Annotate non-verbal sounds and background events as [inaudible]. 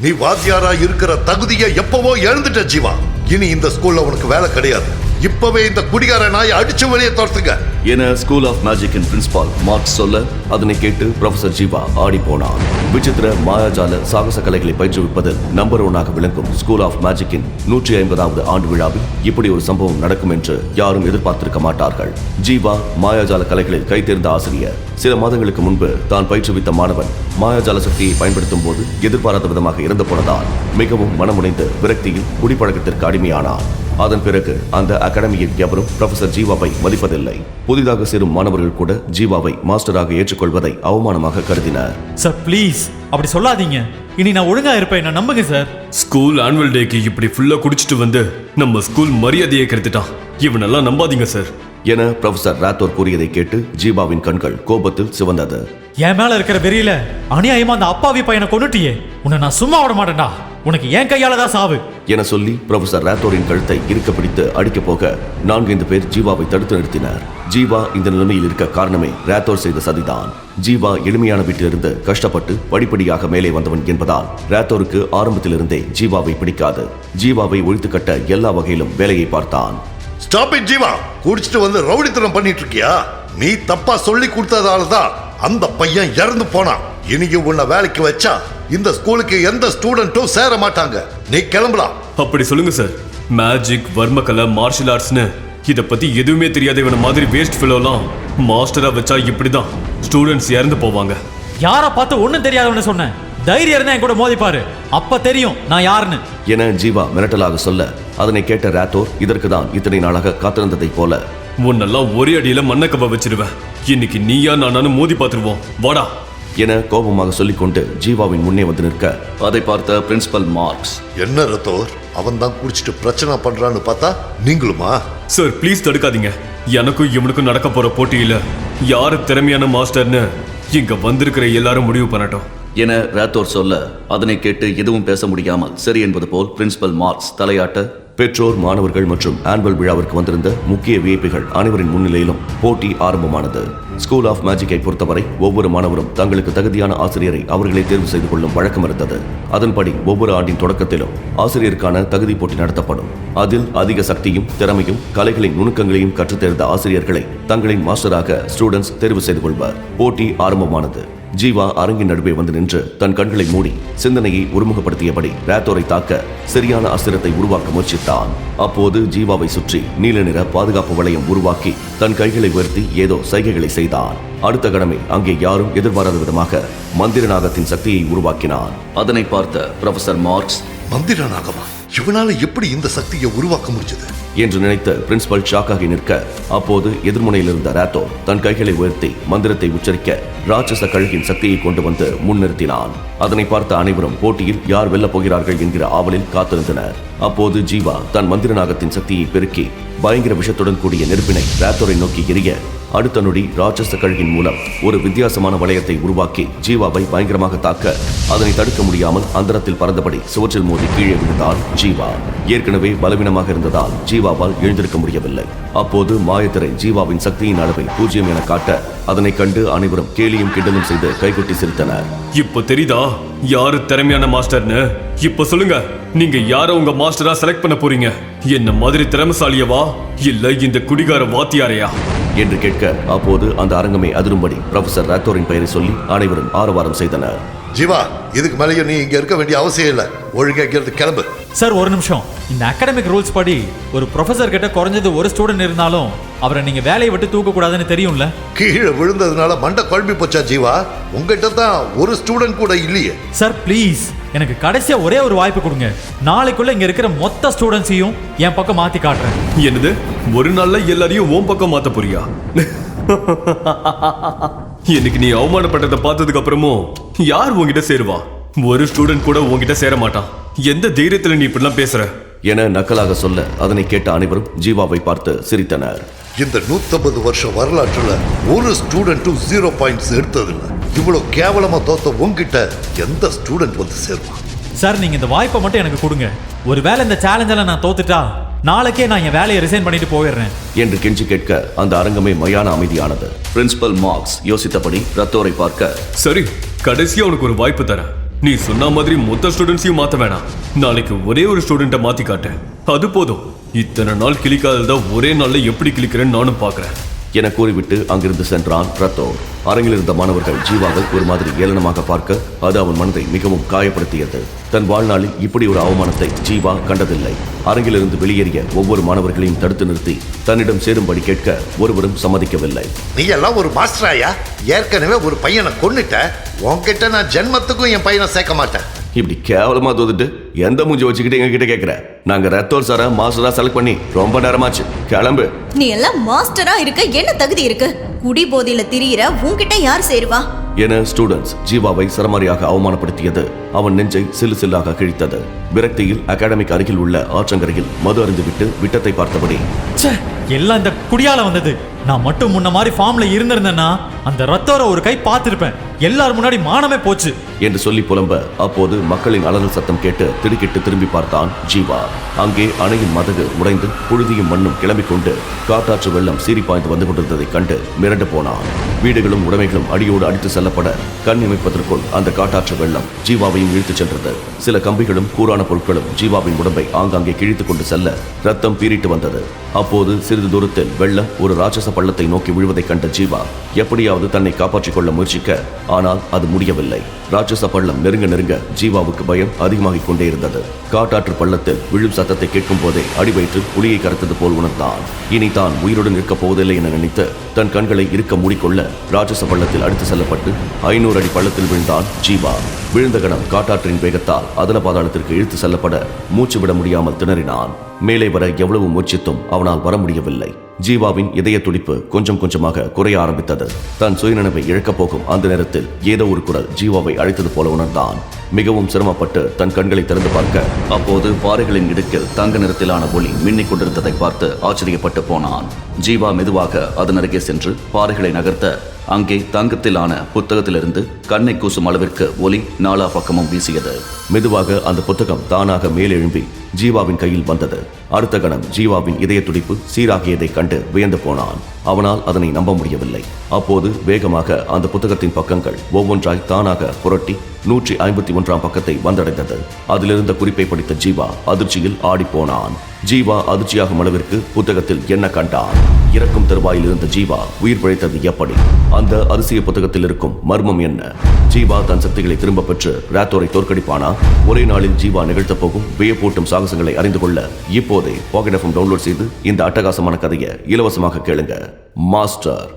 நீ வாத்தியாரா இருக்கிற தகுதியை எப்பவோ எழுந்துட்ட ஜீவா. இனி இந்த ஸ்கூல்ல உனக்கு வேலை கிடையாது. இப்பவே இந்த குடிகார நாய் அடிச்சு வெளியே துரத்துங்க. என ஸ்கூல் ஆஃப் மேஜிக்கின் பிரின்சிபால் மார்க்ஸ் சொல்ல அதனை கேட்டு ப்ரொஃபசர் ஜீவா ஆடி போனார் விசித்திர மாயாஜால சாகச கலைகளை பயிற்றுவிப்பதில் நம்பர் ஒன்னாக விளங்கும் ஸ்கூல் ஆஃப் மேஜிக்கின் நூற்றி ஐம்பதாவது ஆண்டு விழாவில் இப்படி ஒரு சம்பவம் நடக்கும் என்று யாரும் எதிர்பார்த்திருக்க மாட்டார்கள். ஜீவா மாயாஜால கலைகளில் கைத்தேர்ந்த ஆசிரியர். சில மாதங்களுக்கு முன்பு தான் பயிற்றுவித்த மாணவன் மாயாஜால சக்தியை பயன்படுத்தும் போது எதிர்பாராத விதமாக இறந்து போனதால் மிகவும் மனமுடைந்து விரக்தியில் குடிப்பழக்கத்திற்கு அடிமையானார் அதன் பிறகு அந்த அகாடமியில் எவரும் ப்ரொஃபசர் ஜீவாவை மதிப்பதில்லை. புதிதாக சேரும் மாணவர்கள் கூட ஜீவாவை மாஸ்டராக ஏற்றுக்கொள்வதை அவமானமாக கருதினர். சார் ப்ளீஸ் அப்படி சொல்லாதீங்க. இனி நான் ஒழுங்கா இருப்பேன் என்ன நம்புங்க சார் ஸ்கூல் ஆனுவல் டேக்கு இப்படி ஃபுல்லா குடிச்சிட்டு வந்து நம்ம ஸ்கூல் மரியாதையை கெடுத்துட்டான். இவனெல்லாம் நம்பாதீங்க சார் என ப்ரொஃபசர் ராத்தோர் கூறியதை கேட்டு ஜீவாவின் கண்கள் கோபத்தில் சிவந்தது. என் மேல இருக்கிற வெறியில அநியாயமா அந்த அப்பாவி பையனை கொன்னுட்டியே. உன்னை நான் சும்மா விட மாட்டேன்டா. உனக்கு என் கையால தான் சாவு. என சொல்லி ப்ரொஃபசர் ராத்தோரின் கழுத்தை இறுக்க பிடித்து அடிக்கப் போக நான்கைந்து பேர் ஜீவாவை தடுத்து நிறுத்தினர். ஜீவா இந்த நிலைமையில் இருக்க காரணமே ராத்தோர் செய்த சதிதான். ஜீவா எளிமையான வீட்டிலிருந்து கஷ்டப்பட்டு படிப்படியாக மேலே வந்தவன் என்பதால் ராத்தோருக்கு ஆரம்பத்திலிருந்தே ஜீவாவை பிடிக்காது. ஜீவாவை ஒழித்து கட்ட எல்லா வகையிலும் வேலையை பார்த்தான். Stop it Jeeva! குடிச்சிட்டு வந்து ரவுடித்தனம் பண்ணிட்டு இருக்கியா? நீ தப்பா சொல்லி கொடுத்ததால தான் அந்த பையன் இறந்து போனான். இனிக்கு உன்னை வேலைக்கு வச்சா இந்த ஸ்கூலுக்கு எந்த ஸ்டூடெண்ட்டும் சேர மாட்டாங்க. நீ கிளம்பலாம். அப்படி சொல்லுங்க சார் மேஜிக் வர்மகலை மார்ஷியல் ஆர்ட்ஸ்னு இதை பத்தி எதுவுமே தெரியாத இவன மாதிரி வேஸ்ட் ஃபெலோலாம் மாஸ்டரா வச்சா இப்படிதான். ஸ்டூடெண்ட்ஸ் இறந்து போவாங்க. யாரை பார்த்து ஒண்ணும் தெரியாதவன்னு சொன்னேன் தைரியம் இருந்தா என் கூட மோதிப்பாரு. அப்ப தெரியும் நான் யாருன்னு. என ஜீவா மிரட்டலாக சொல்ல அதனை கேட்ட ராத்தோர் இதற்கு தான் இத்தனை நாளாக காத்திருந்ததைப் போல. உன்னெல்லாம் ஒரே அடியில மண்ணக்கவ வச்சிருவேன் இன்னைக்கு நீயா நானானு மோதி பார்த்துருவோம். வாடா. என கோபமாக சொல்லிக்கொண்டு ஜீவாவின் முன்னே வந்து நிற்க அதை பார்த்த பிரின்சிபல் மார்க்ஸ். என்ன ரத்தோர்? அவன் தான் குடிச்சிட்டு பிரச்சனை பண்றான்னு பார்த்தா நீங்களுமா? Sir please தடுக்காதீங்க. எனக்கும் இவனுக்கும் நடக்க போற போட்டியில யாரு திறமையான மாஸ்டர்னு இங்க வந்திருக்கிற எல்லாரும் முடிவு பண்ணட்டும். என ராத்தோர் சொல்ல அதனை கேட்டு எதுவும் பேச முடியாமல் சரி என்பது போல் பிரின்சிபல் மார்க்ஸ் தலையாட்ட பெற்றோர் மாணவர்கள் மற்றும் ஆனுவல் விழாவிற்கு வந்திருந்த முக்கிய விஐபிகள் அனைவரின் முன்னிலையிலும் போட்டி ஆரம்பமானது. ஸ்கூல் ஆஃப் மேஜிக்கை பொறுத்தவரை ஒவ்வொரு மாணவரும் தங்களுக்கு தகுதியான ஆசிரியரை அவர்களே தேர்வு செய்து கொள்ளும் வழக்கம் இருந்தது. அதன்படி ஒவ்வொரு ஆண்டின் தொடக்கத்திலும் ஆசிரியருக்கான தகுதி போட்டி நடத்தப்படும். அதில் அதிக சக்தியும் திறமையும் கலைகளின் நுணுக்கங்களையும் கற்றுத்தேர்ந்த ஆசிரியர்களை தங்களின் மாஸ்டராக ஸ்டூடெண்ட்ஸ் தேர்வு செய்து கொள்வார். போட்டி ஆரம்பமானது. ஜீவா அரங்கின் நடுவே வந்து நின்று தன் கண்களை மூடி சிந்தனையை ஒருமுகப்படுத்தியபடி ரேத்தோரை தாக்க சரியான அஸ்திரத்தை உருவாக்க முயற்சித்தான். அப்போது ஜீவாவை சுற்றி நீல நிற பாதுகாப்பு வளையம் உருவாக்கி தன் கைகளை உயர்த்தி ஏதோ சைகைகளை செய்தான். அடுத்த கடமை அங்கே யாரும் எதிர்பாராத விதமாக மந்திர நாகத்தின் சக்தியை உருவாக்கினான். அதனை பார்த்த ப்ரொஃபசர் மார்க்ஸ் மந்திர நாகமா இவனால எப்படி இந்த சக்தியை உருவாக்க முடிஞ்சது? என்று நினைத்த பிரின்சிபல் ஷாக்காகி நிற்க அப்போது எதிர்முனையில் இருந்த ராத்தோ தன் கைகளை உயர்த்தி மந்திரத்தை உச்சரிக்க ராட்சச கழுகின் சக்தியை கொண்டு வந்து முன்னிறுத்தினான். அதனை பார்த்த அனைவரும் போட்டியில் யார் வெல்லப் போகிறார்கள் என்கிற ஆவலில் காத்திருந்தனர். அப்போது ஜீவா தன் மந்திர நாகத்தின் சக்தியை பெருக்கி பயங்கர விஷத்துடன் கூடிய நெருப்பினை ராத்தோரை நோக்கி எரிய அடுத்த நொடி ராட்சச கழுகின் மூலம் ஒரு வித்தியாசமான வளையத்தை உருவாக்கி ஜீவாவை பயங்கரமாக தாக்க அதனை தடுக்க முடியாமல் அந்தரத்தில் பறந்தபடி சுவற்றில் மோதி கீழே விழுந்தார் ஜீவா. ஏற்கனவே பலவீனமாக இருந்ததால் ஜீவாவால் எழுந்திருக்க முடியவில்லை. அப்போது மாயத்திரை ஜீவாவின் சக்தியின் அளவை பூஜ்ஜியம் என காட்ட அதனை கண்டு அனைவரும் கேலியும் கிண்டலும் செய்து கைகொட்டி சிரித்தனர். இப்போ தெரியுதா? யாரு திறமையான மாஸ்டர்னு? இப்போ சொல்லுங்க. நீங்க யார உங்க மாஸ்டரா செலக்ட் பண்ண போறீங்க? என்ன மாதிரி திறமைசாலியவா? இல்ல இந்த குடிகார வாத்தியாரையா? என்று கேட்க அப்போது அந்த அரங்கமே அதிரும்படி ப்ரொஃபசர் ராத்தோரின் பெயரை சொல்லி அனைவரும் ஆரவாரம் செய்தனர். ஜீவா இதுக்கு மேலேயும் நீ இங்க இருக்க வேண்டிய அவசியம் இல்லை. ஒழுங்கா இங்கிருந்து கிளம்பு. சார் ஒரு நிமிஷம். இந்த அகாடமிக் ரூல்ஸ் படி ஒரு ப்ரொஃபசர் கிட்ட குறைஞ்சது ஒரு ஸ்டூடெண்ட் இருந்தாலும் அவரை நீங்க வேலையை விட்டு தூக்க கூடாதுன்னு தெரியும்ல? கீழே விழுந்ததுனால மண்டை குழம்பி போச்சா ஜீவா? உங்ககிட்ட தான் ஒரு ஸ்டூடெண்ட் கூட இல்லையே. சார் ப்ளீஸ் எனக்கு கடைசியா ஒரே ஒரு வாய்ப்பு கொடுங்க. நாளைக்குள்ள இங்க இருக்கிற மொத்த ஸ்டூடெண்ட்ஸையும் என் பக்கம் மாத்தி காட்டுறேன். என்னது? ஒரு நாள்ல எல்லாரையும் உன் பக்கம் மாத்த போறியா? [laughs] இன்னைக்கு நீ அவமானப்பட்டதை பார்த்ததுக்கு அப்புறமும் யார் உன்கிட்ட சேருவா? ஒரு ஸ்டூடெண்ட் கூட உன்கிட்ட சேர மாட்டான் எந்த தைரியத்துல நீ இப்படிலாம் பேசுற? என நக்கலாக சொல்ல அதனை கேட்ட அனைவரும் ஜீவாவை பார்த்து சிரித்தனர். இந்த 150 வருஷம் வரலாற்றுல ஒரு ஸ்டூடெண்ட்டும் ஜீரோ பாயிண்ட்ஸ் எடுத்ததில்ல. இவ்வளவு கேவலமா தோத்த உங்ககிட்ட எந்த ஸ்டூடெண்ட் வந்து சேருவான்? சார் நீங்க இந்த வாய்ப்பை மட்டும் எனக்கு கொடுங்க. ஒருவேளை இந்த சேலஞ்சில் நான் தோத்துட்டா நாளைக்கே நான் என் வேலையை ரிசைன் பண்ணிட்டு போயிடுறேன். என்று கெஞ்சி கேட்க அந்த அரங்கமே மயான அமைதியானது. பிரின்சிபல் மார்க்ஸ் யோசித்தபடி ரத்தோரை பார்க்க சரி கடைசியா உனக்கு ஒரு வாய்ப்பு தரேன். நீ சொன்ன மாதிரி மொத்த ஸ்டூடெண்ட்ஸையும் மாத்த வேணாம். நாளைக்கு ஒரே ஒரு ஸ்டூடெண்ட்டை மாத்தி காட்டேன் அது போதும். இத்தனை நாள் கிளிக்காததா ஒரே நாள்ல எப்படி கிளிக்கிறேன்னு நானும் பார்க்கறேன் என கூறிவிட்டு அங்கிருந்து சென்றான் ரத்தோர். அரங்கில் இருந்த மாணவர்கள் ஜீவாவை ஒரு மாதிரி ஏளனமாக பார்க்க அது அவன் மனதை மிகவும் காயப்படுத்தியது. தன் வாழ்நாளில் இப்படி ஒரு அவமானத்தை ஜீவா கண்டதில்லை. அரங்கிலிருந்து வெளியேறிய ஒவ்வொரு மாணவர்களையும் தடுத்து நிறுத்தி தன்னிடம் சேரும்படி கேட்க ஒருவரும் சம்மதிக்கவில்லை. நீ எல்லாம் ஒரு மாஸ்டராயா? ஏற்கனவே ஒரு பையனை கொன்னுட்ட. உன்கிட்ட நான் ஜென்மத்துக்கும் என் பையனை சேர்க்க மாட்டேன். இப்படி கேவலமா தோதுட்டு எந்த மூஞ்சி வச்சுக்கிட்டு எங்க கிட்ட கேட்கிற நாங்க ரத்தோர் சார மாஸ்டரா செலக்ட் பண்ணி ரொம்ப நேரமாச்சு. கிளம்பு. நீ எல்லாம் மாஸ்டரா இருக்க என்ன தகுதி இருக்கு? குடி போதையில திரியிற உன்கிட்ட யார் சேருவா? என ஸ்டூடெண்ட்ஸ் ஜீவாவை சரமாரியாக அவமானப்படுத்தியது. அவன் நெஞ்சை சிலு சில்லாக கிழித்தது. விரக்தியில் அகாடமிக் அருகில் உள்ள ஆற்றங்கரையில் மது அருந்துவிட்டு விட்டத்தை பார்த்தபடி எல்லாம் இந்த குடியால வந்தது. நான் மட்டும் முன்ன மாதிரி ஃபார்ம்ல இருந்திருந்தேன்னா அந்த ரத்தோர ஒரு கை பார்த்திருப்பேன். எல்லாரும் முன்னாடி மானமே போச்சு. என்று சொல்லி புலம்ப அப்போது மக்களின் அலறல் சத்தம் கேட்டு திடுக்கிட்டு திரும்பி பார்த்தான் ஜீவா. அங்கே அணையின் மதகு உடைந்து புழுதியும் மண்ணும் கிளம்பிக் கொண்டு காட்டாற்று வெள்ளம் சீறி பாய்ந்து வந்து கொண்டிருந்ததைக் கண்டு மிரண்டு போனான். வீடுகளும் உடைமைகளும் அடியோடு அடித்து செல்லப்பட கண் இமைப்பதற்குள் அந்த காட்டாற்று வெள்ளம் ஜீவாவையும் இழுத்துச் சென்றது. சில கம்பிகளும் கூரான பொருட்களும் ஜீவாவின் உடம்பை ஆங்காங்கே கிழித்துக் கொண்டு செல்ல ரத்தம் பீறிட்டு வந்தது. அப்போது சிறிது தூரத்தில் வெள்ளம் ஒரு ராட்சச பள்ளத்தை நோக்கி விழுவதைக் கண்ட ஜீவா எப்படியாவது தன்னை காப்பாற்றிக் கொள்ள முயற்சிக்க ஆனால் அது முடியவில்லை. ராட்சச பள்ளம் நெருங்க நெருங்க ஜீவாவுக்கு பயம் அதிகமாகிக் கொண்டே இருந்தது. காட்டாற்று பள்ளத்தில் விழும் சத்தத்தை கேட்கும் போதே அடிவயிற்று புலியை கரைத்தது போல் உணர்ந்தான். இனி தான் உயிருடன் இருக்கப் போவதில்லை என நினைத்து தன் கண்களை இருக்க மூடிக்கொள்ள ராட்சச பள்ளத்தில் அடித்து செல்லப்பட்டு ஐநூறு அடி பள்ளத்தில் விழுந்தான் ஜீவா. விழுந்த கணம் காட்டாற்றின் வேகத்தால் அதல பாதாளத்திற்கு இழுத்து செல்லப்பட மூச்சு விட முடியாமல் திணறினான். மேலே வர எவ்வளவு முயற்சித்தும் அவனால் வர முடியவில்லை. ஜீவாவின் இதய துடிப்பு கொஞ்சம் கொஞ்சமாக குறைய ஆரம்பித்தது. தன் சுயநினைவை இழக்கப் போகும் அந்த நேரத்தில் ஏதோ ஒரு குரல் ஜீவாவை அழைத்தது போல உணர்ந்தான். மிகவும் சிரமப்பட்டு தன் கண்களை திறந்து பார்க்க அப்போது பாறைகளின் இடுக்கில் தங்க நிறத்திலான ஒளி மின்னிக் கொண்டிருந்ததை பார்த்து ஆச்சரியப்பட்டு போனான். ஜீவா மெதுவாக அதன் அருகே சென்று பாறைகளை நகர்த்த அங்கே தங்கத்திலான புத்தகத்திலிருந்து கண்ணை கூசும் அளவிற்கு ஒலி நாலா பக்கமும் வீசியது. மெதுவாக அந்த புத்தகம் தானாக மேலெழும்பி ஜீவாவின் கையில் வந்தது. அடுத்த கணம் ஜீவாவின் இதய துடிப்பு சீராகியதைக் கண்டு வியந்து போனான். அவனால் அதனை நம்ப முடியவில்லை. அப்போது வேகமாக அந்த புத்தகத்தின் பக்கங்கள் ஒவ்வொன்றாய் தானாக புரட்டி நூற்றி ஐம்பத்தி ஒன்றாம் பக்கத்தை வந்தடைந்தது. அதிலிருந்த குறிப்பை படித்த ஜீவா அதிர்ச்சியில் ஆடிப்போனான். ஜீவா அதிர்ச்சியாகும் அளவிற்கு புத்தகத்தில் என்ன கண்டான்? இறக்கும் தருவாயில் இருந்த ஜீவா உயிர் பிழைத்தது எப்படி? அந்த அதிசய புத்தகத்தில் இருக்கும் மர்மம் என்ன? ஜீவா தன் சக்திகளை திரும்ப பெற்று ராத்தோரை தோற்கடிப்பானா? ஒரே நாளில் ஜீவா நிகழ்த்த போகும் வியப்பூட்டும் சாகசங்களை அறிந்து கொள்ள இப்போதே பாக்கெட் எஃப்எம் டவுன்லோட் செய்து இந்த அட்டகாசமான கதையை இலவசமாக கேளுங்க. மாஸ்டர்